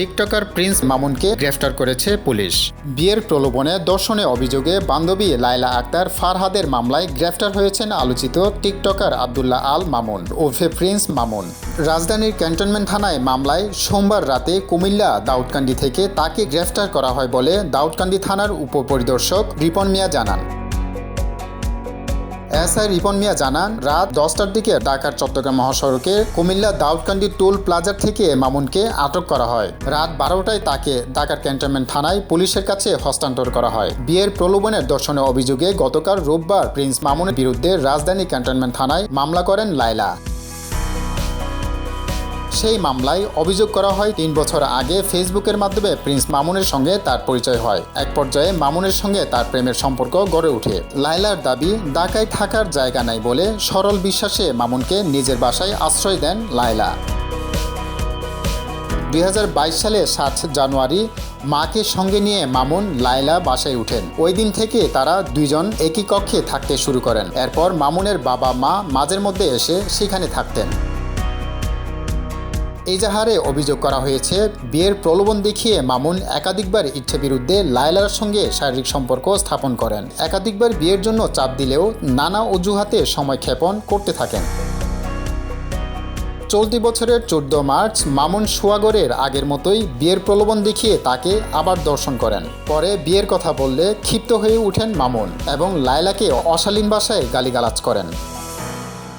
TikToker Prince মামুনকে গ্রেফতার করেছে police. বিয়ের প্রলোভনে দর্শনে অভিযোগে বান্ধবী লায়লা আক্তার ফারহাদের মামলায় গ্রেফতার হয়েছেন আলোচিত টিকটকার আবদুল্লাহ আল মামুন ওরফে প্রিন্স মামুন। রাজধানীর ক্যান্টনমেন্ট থানায় মামলায় সোমবার রাতে কুমিল্লা দাউদকান্দি থেকে তাকে গ্রেফতার করা হয় বলে দাউদকান্দি থানার উপপরিদর্শক রিপন মিয়া জানান। এসআই রিপন মিয়া জানান, রাত দশটার দিকে ঢাকার চট্টগ্রাম মহাসড়কে কুমিল্লা দাউদকান্দি টোল প্লাজার থেকে মামুনকে আটক করা হয়। রাত বারোটায় তাকে ঢাকার ক্যান্টনমেন্ট থানায় পুলিশের কাছে হস্তান্তর করা হয়। বিয়ের প্রলোভনের দর্শনের অভিযোগে গতকাল রোববার প্রিন্স মামুনের বিরুদ্ধে রাজধানী ক্যান্টনমেন্ট থানায় মামলা করেন লায়লা। সেই মামলায় অভিযোগ করা হয়, তিন বছর আগে ফেসবুকের মাধ্যমে প্রিন্স মামুনের সঙ্গে তার পরিচয় হয়। এক পর্যায়ে মামুনের সঙ্গে তার প্রেমের সম্পর্ক গড়ে ওঠে। লাইলার দাবি, ঢাকায় থাকার জায়গা নাই বলে সরল বিশ্বাসে মামুনকে নিজের বাসায় আশ্রয় দেন লায়লা। দুই সালে সাত জানুয়ারি মাকে সঙ্গে নিয়ে মামুন লায়লা বাসায় উঠেন। ওই দিন থেকে তারা দুইজন একই কক্ষে থাকতে শুরু করেন। এরপর মামুনের বাবা মা মাঝের মধ্যে এসে সেখানে থাকতেন। এজাহারে অভিযোগ করা হয়েছে, বিয়ের প্রলোভন দেখিয়ে মামুন একাধিকবার ইচ্ছে বিরুদ্ধে লায়লার সঙ্গে শারীরিক সম্পর্ক স্থাপন করেন। একাধিকবার বিয়ের জন্য চাপ দিলেও নানা অজুহাতে সময় ক্ষেপণ করতে থাকেন। চলতি বছরের চোদ্দ মার্চ মামুন সুয়াগরের আগের মতোই বিয়ের প্রলোভন দেখিয়ে তাকে আবার দর্শন করেন। পরে বিয়ের কথা বললে ক্ষিপ্ত হয়ে উঠেন মামুন এবং লায়লাকে অশালীন ভাষায় গালিগালাজ করেন।